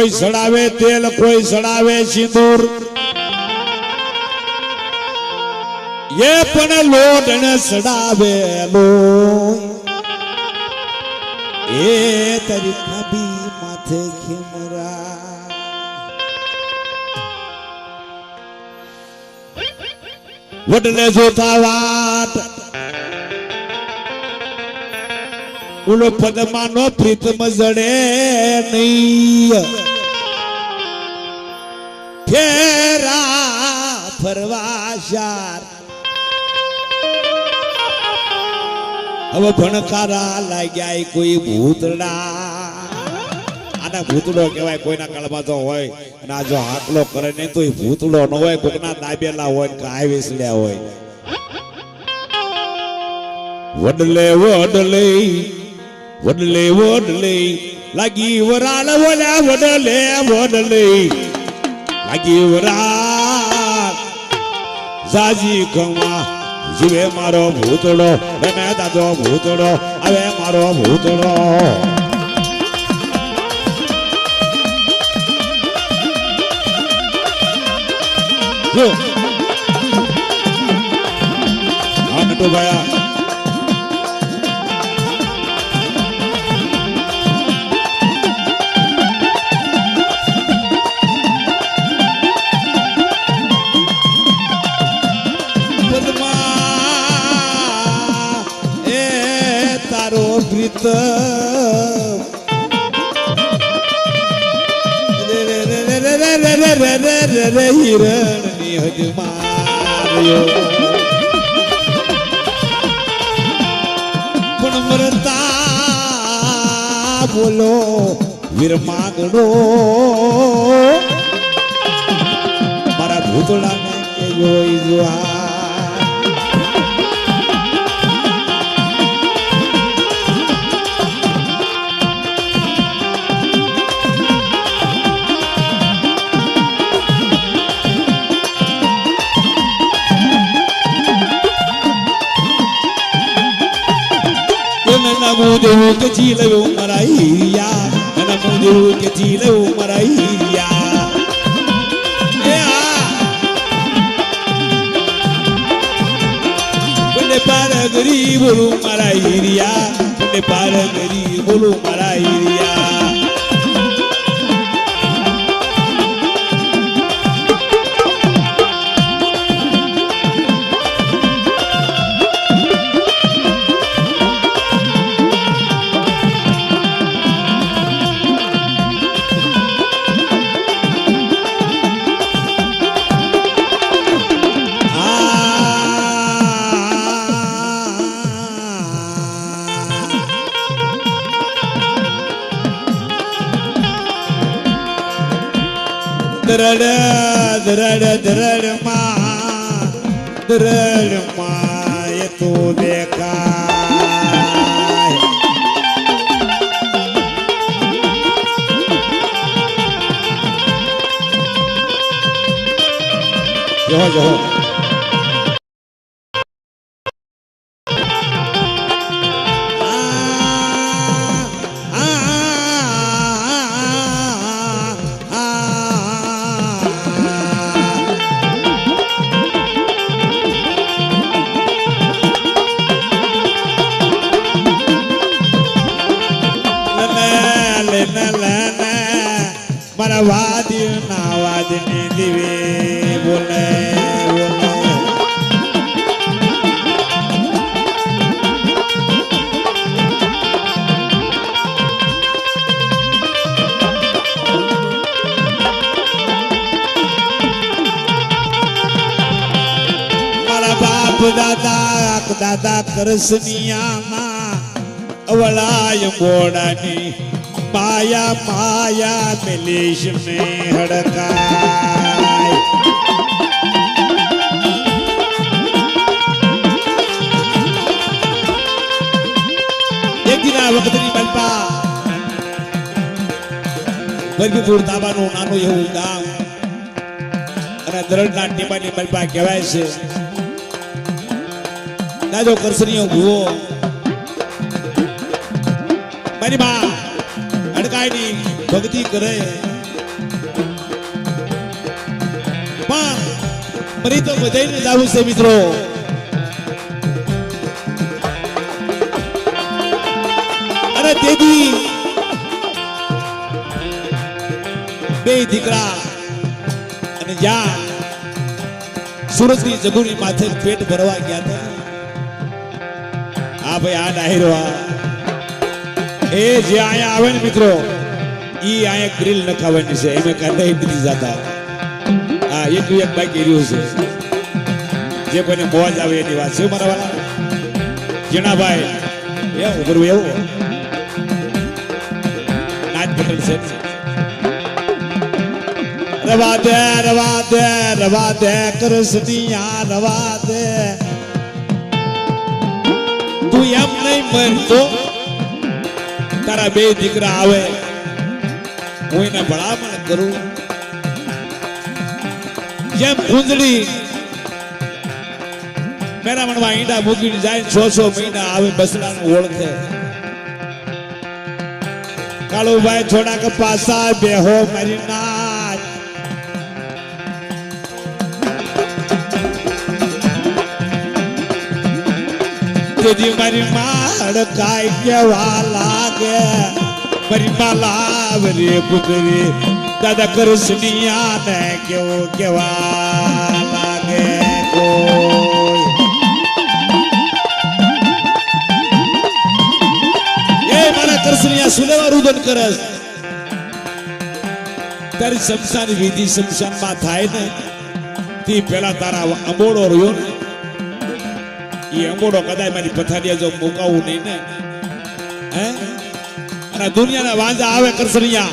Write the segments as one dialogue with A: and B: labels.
A: કોઈ સડાવે તેલ, કોઈ સડાવે સિંદૂર. એ પણ લોટ ને સડાવે લો એ તારી ખભી માથે ખીમરા વડલે જોતા વાત. ઉલો પદમાનો પ્રીતમ જડે નહીં. ફેરા ફરવા શાર હવે ભણકારા લાગ્યા કોઈ ભૂતડા. આના ભૂતડો કહેવાય કોઈના કળમાં તો હોય અને આ જો હાકલો કરે નહીં તો ઈ ભૂતડો ન હોય, કોકના દાબેલા હોય કે આવેસલ્યા હોય. વડલે વડલે વડલે વડલે, લાગી વરાળ વડલે વડલે. લાગી વરાળ જાજી કમા જીવે મારો ભૂતડો રમે દાદો ભૂતડો હવે મારો ભૂતડો જો. હા નટુ હિરણની હજ માર્યો પણ મરતા બોલો વીર માગણો મારા ભૂતળાને જોઈ જોવા namudu kecil umaraiya namudu kecil umaraiya ya bunde para gari bulu maraiya bunde para gari bulu maraiya ધરડ ધરડ ધરડમાં ધરડમાં એ તો દેખાય જહો જહો વાદ્ય ના વાદને દિવે બોલે બોલે. દાદા દાદા કરસનિયાના અવળાય ગોડાની पाया माया मिलेश में हड़का ના વખતની બનતા બરબીપુર દાબાનું એવું ગામ અને દરડના ટીબાની બનપા કહેવાય છે. દાદો કરશનીઓ ભૂવો ભક્તિ કરે. પણ મરી તો બધાને જાવું છે મિત્રો. અરે તેથી બે દીકરા અને જ્યાં સુરતની જગુની માથે પેટ ભરવા ગયા હતા. હા ભાઈ, આ ડાયરો આ. એ જે અહીંયા આવે ને મિત્રો ઈ અહીંયા ગ્રીલ નખાવાની છે. એમે કાંદા નથી જતા. હા, એક એક બાકી રહ્યું છે. જે કોઈને મોજ આવે એની વાત છે મારા વાળા જીણાભાઈ એ ઉભરું એવું? નાચ પટેલ છે. રવા દે રવા દે રવા દે કરસનિયા રવા દે. તું એમ નહીં મરતો તારા બે દીકરા આવે. હું એને ભલામણ કરું. જેમ કુંદડી મેરામણમાં ઈંડા મૂકીને જાય છ છ મહિના આવે નું ઓળખે. કાળુભાઈ થોડાક પાસા બેહો મારી નાચ તેથી મારી માળ કાય કેવા લાગે. મારી લાવ રે પુત્રી, દાદા કૃષ્ણિયા ને કેવો કેવા લાગે એ મારા કૃષ્ણિયા સુલેવા રુદન કરસ તારી શમશાન વિધિ શમશાનમાં થાય ને, તે પેલા તારા અંબોડો રહ્યો ને એ અંબોડો કદાચ મારી પથારીએ જો મુકાવું નહીં ને, હે? અને દુનિયાના વાંજા આવે કરસનિયા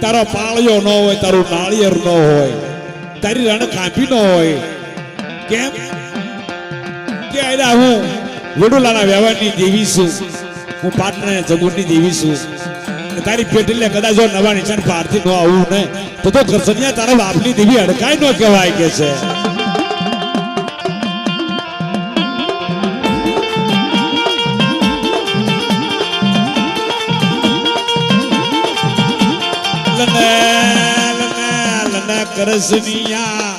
A: તારો પાળિયો ન હોય, તારું નાળિયેર ન હોય, તારી રણ કાપી ન હોય. કેમ? કે આયડા હું વડુલાના વ્યવહારની દેવી છું. હું પાટણના જગુરની દેવી છું. તારી પેટલે કદાચ જો નવા નિશાન પારથી ન આવું ને, તો તો કરસનિયા તારા બાપની દેવી અડકાય ન કહેવાય કે છે. કરસનિયા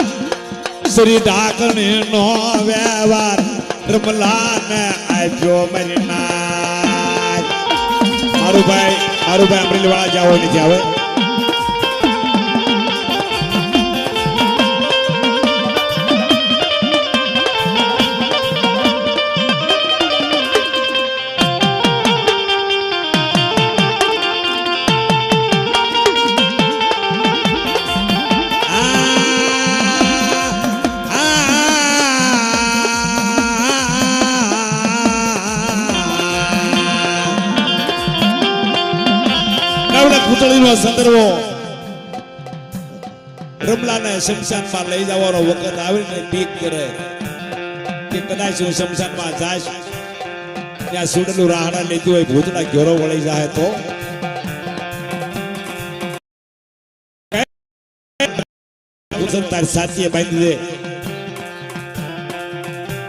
A: શ્રી ઢાકણી નો વ્યવહાર રમલાને આપ્યો મરી નાચ મારું ભાઈ મારું ભાઈ અમરેલી વાળા જાવ નથી આવે સંદર્ભો. રમલાને શમશાનમાં લઈ જવાનો વખત આવે પીક કરે. કે કદાચ હું શમશાનમાં જાશ ત્યાં સુડેલું રાહડા લેતી હોય, ભૂતના ઘેરો વળી જાય તો. તાર બાંધી દે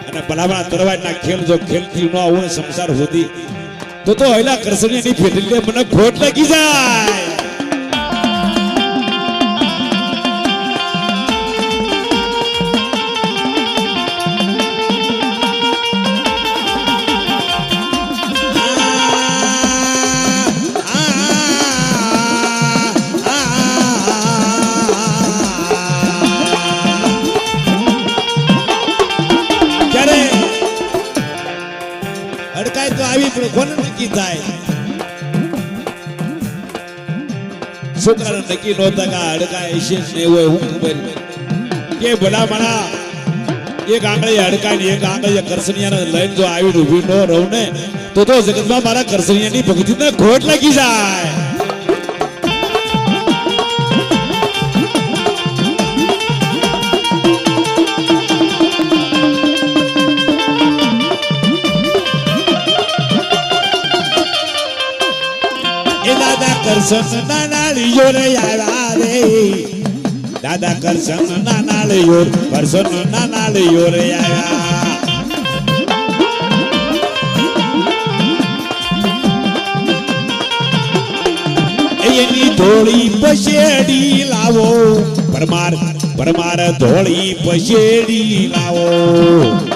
A: અને ભલામણા તરવાડના ખેલ જો ખેલતી ન આવું સંસાર સુધી, તો તો હૈલા કરસની ની ફેટલી મને ખોટ લાગી જાય. અડકાય તો આવી, પણ કોને નક્કી થાય. છોકરાને નક્કી નહોતા કે અડકાય છે ને હોય, હું ખબર કે ભલા મારા એક આંગળી અડકાય ને એક આંગળી કરસનિયાને લઈને જો આવી ઊભી ન રહું ને, તો તો જગતમાં મારા કરસનિયાની ભક્તિને ખોટ લાગી જાય. કરશન ના નાળીઓ રે આવ્યા રે દાદા કરશન ના નાળીઓ કરશન ના નાળીઓ રે આવ્યા એની ધોળી પછેડી લાવો, પરમાર પરમાર ધોળી પછેડી લાવો.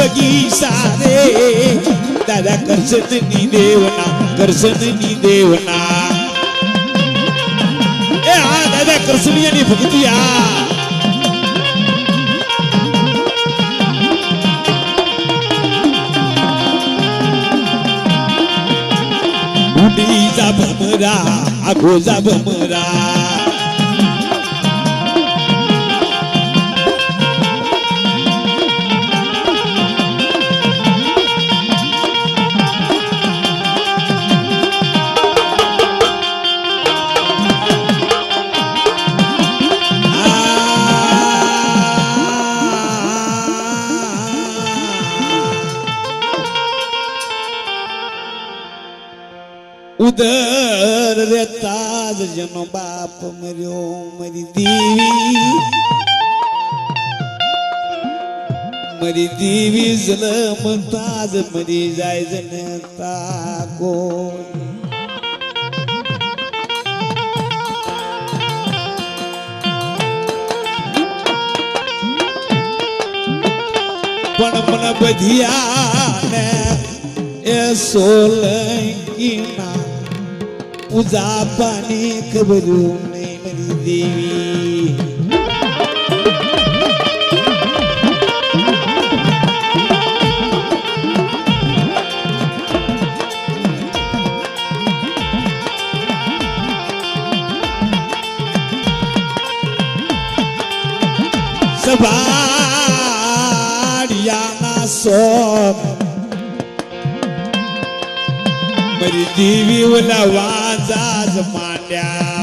A: બગીચા રે દાદા કરશનની દેવના કરશનની દેવના. એ આ દાદા કરશનિયાની ભક્તિ આ. ભમરા આગો જા ભમરા. જેનો બાપ મર્યો, મરી દેવી. મરી દેવી જલમ તાજ, મરી જાય જનતા કોઈ. પણ મને બધિયાને એ સોલંકીના પૂજા પાની ખબરું નહીં મરી દેવી સવાડિયાના સોમ મરી દેવી ઓલા વાંજા જ માંડ્યા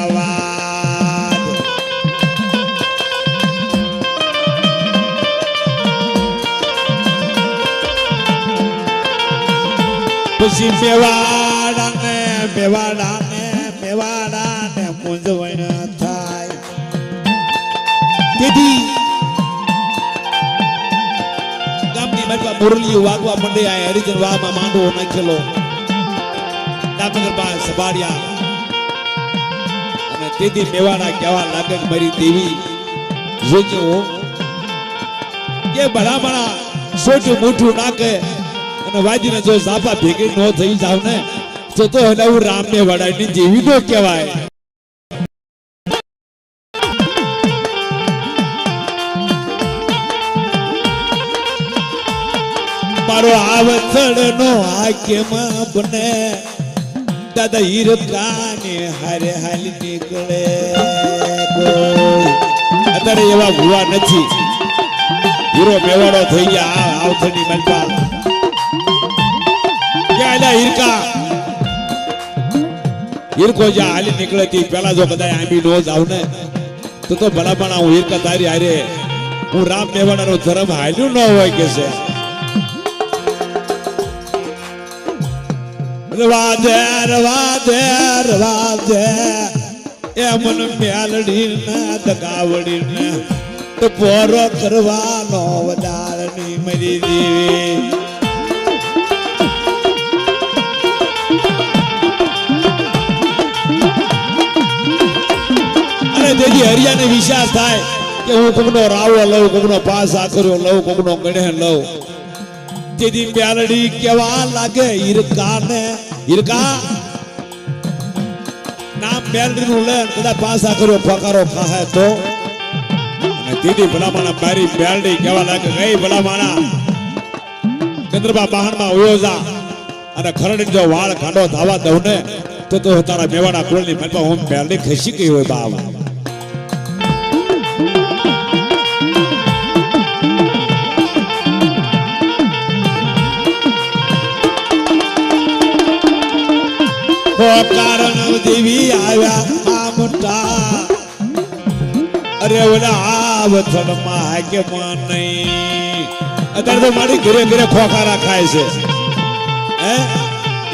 A: પછી મેવાડા ને મેવાડા ને મેવાડા ને મૂંઝવણ થાય. તેથી ગામની બાજુમાં મુરલીઓ વાગવા મંડે આ હરિજન વાવમાં માંડવો નાખેલો. પાસે સભાડિયા. અને તેથી મેવાડા કહેવા લાગે મારી દેવી જોજો. કે ભલા ભલા સોચું મોઠું નાખે અને વાજીને જો ઝાપા ભેગી ન થઈ જાવ ને, તો તો એને હું રામને વડાની જેવી નો કહેવાય. મારો આવથડ નો હાક્યમ બને? દાદા હીરકાને હારે હાલ નીકળે. અત્યારે એવા ભૂવા નથી. હીરો મેવાડો થઈ ગયા, આ આવથડની મલપા ક્યાં આલ્યા હીરકા? હીરકો જ્યાં હાલી નીકળે તે પેલા જો કદાચ આંબી નો જાવ ને તો તો ભલા ભલા હું હીરકા તારી હારે. હું રામ મેવાડાનો ધર્મ હાલ્યું ન હોય કે છે. રવા દે રવા દે રવા દે એ મન મેલડી ને દગાવડી ને તો પોરો કરવાનો વધારની મરી દેવી અને તેથી હરિયાને વિશ્વાસ થાય કે હું કોકનો રાવો લઉં, કોકનો પાસ આકર્યો લઉં, કોકનો ગણે લઉં. તેથી મ્યાલડી કેવા લાગે ઈરકા ને ઈરકા નામ મ્યાલડી નું લે કદાચ પાસા કર્યો ફકારો ખાહે તો અને તેથી ભલામાણા મારી મ્યાલડી કેવા લાગે ગઈ ભલામાણા ચંદ્રબા બહારમાં ઉયો જા અને ખરડી જો વાળ કાઢો ધાવા દઉં ને તો તો તારા મેવાડા કુળની મનમાં હું મ્યાલડી ખસી ગઈ હોય હો કારણ દેવી આવ્યા આમટા અરે ઓલા આવથડમાં હાકે માં નહીં. અત્યારે તો મારી ઘરે ઘરે ખોખારા ખાય છે. હે?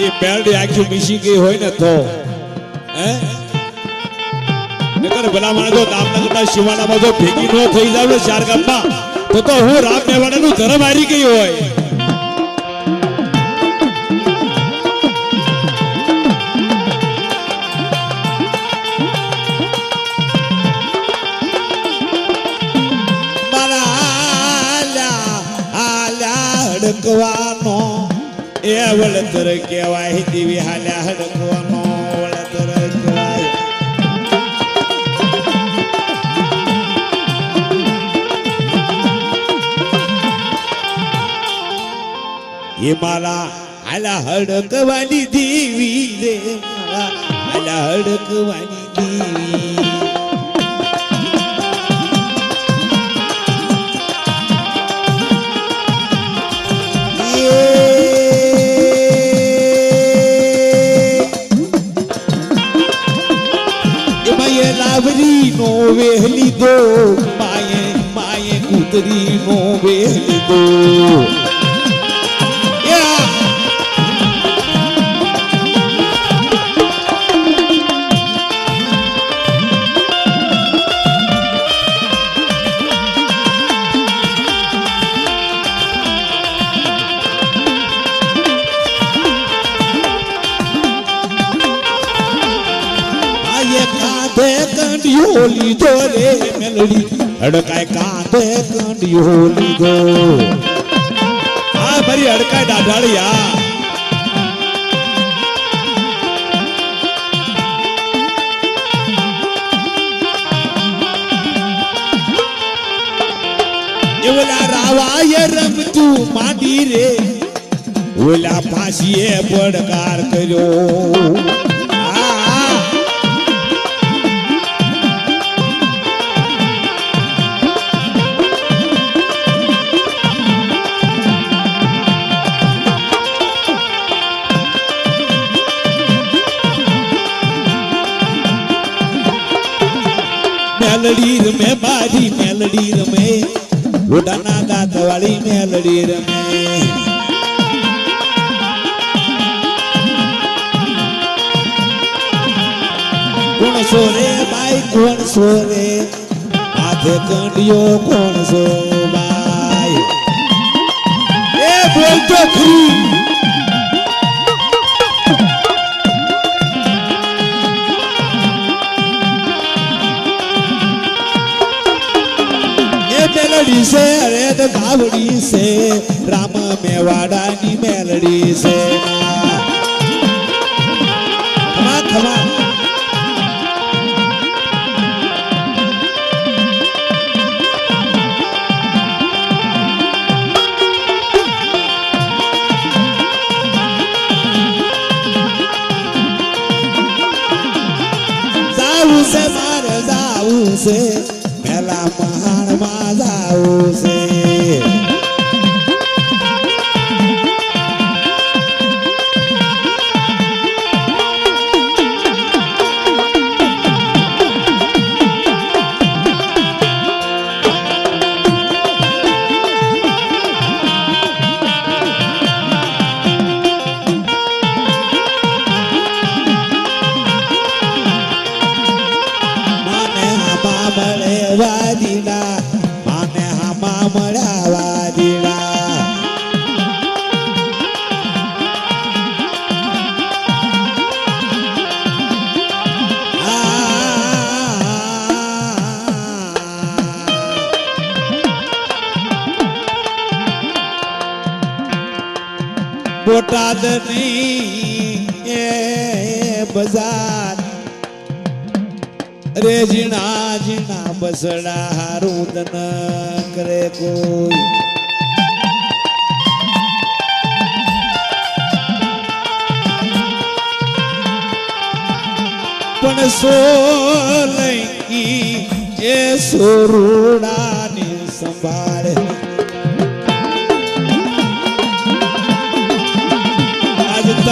A: એ બેલડી આખી મીસી ગઈ હોય ને તો. હે? નકર ભલા માણસો દામનગરના શિવાનામાં જો ભેગી ન થઈ જાવ ને ચાર ગામમાં, તો તો હું રામ મેવાડાનું ધર્મ હારી ગઈ હોય. હડકવાનો. એ વળતર કહેવાય, દીવી હાલ્યા હડકવાનો. વળતર કહેવાય. એ મારા હાલા હડકવાની દેવી રે. હાલા હડકવાની દેવી. લાવરી નો વેહલી દો માએ માએ કૂતરી નો વેહલી દો. કંડિયો લીધો રે મેલડી, હડકાય કાંધે કંડિયો લીધો આ ભરી હડકાય દાઢાળિયા. ઓલા રાવાએ રમતું માંડી રે, ઓલા ફાંસીએ પડકાર કર્યો. મેલડી રમે મારી મેલડી રમે. ઉડાના દાંત વાળી મેલડી રમે. કોણ સોરે બાઈ, કોણ સોરે? હાથે કંડિયો કોણ સો બાઈ? એ બોલતો ખરી. મેલડી છે અરે તો ગાવડી છે. રામ મેવાડાની મેલડી છે. ખમા ખમા. જાવું છે. પેલા મહાણમાં જાવું છે. બોટાદની એ બજાર. રે જીણા જીણા બસડા હારું તન કરે કોઈ. પણ સોલંકી એ સોરુડાની સંભાળે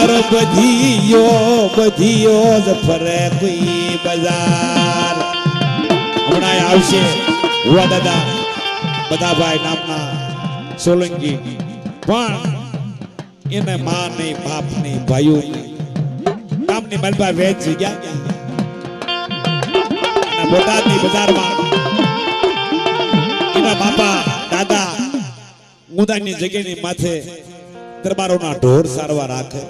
A: આજ બધીયો બધીયો જ ફરે કોઈ બજાર. હમણાં આવશે. હુવા દાદા, બધા ભાઈ નામના સોલંકી. પણ એને માં નહીં બાપ નહીં ભાઈઓ ગામની મલબા વેચી ગયા. બોટાદની બજારમાં એના બાપા, દાદા મુદાની જગ્યાની માથે દરબારોના ઢોર સારવા રાખે.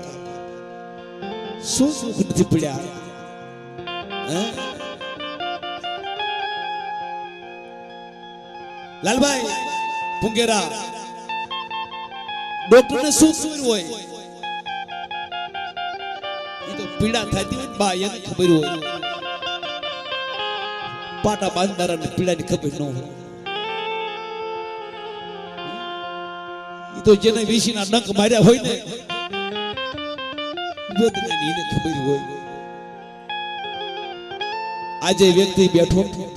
A: શું સુખ નથી પડ્યા? લાલભાઈ ફુંગેરા ડોક્ટરને શું ખબર હોય એ તો પીડા થતી હોય બા એને ખબર હોય પાટા બાંધનારાને પીડાની ખબર ન હોય તો જેને વીસીના ડંક માર્યા હોય ને વેદનાની એને ખબર હોય. આજે વ્યક્તિ બેઠો.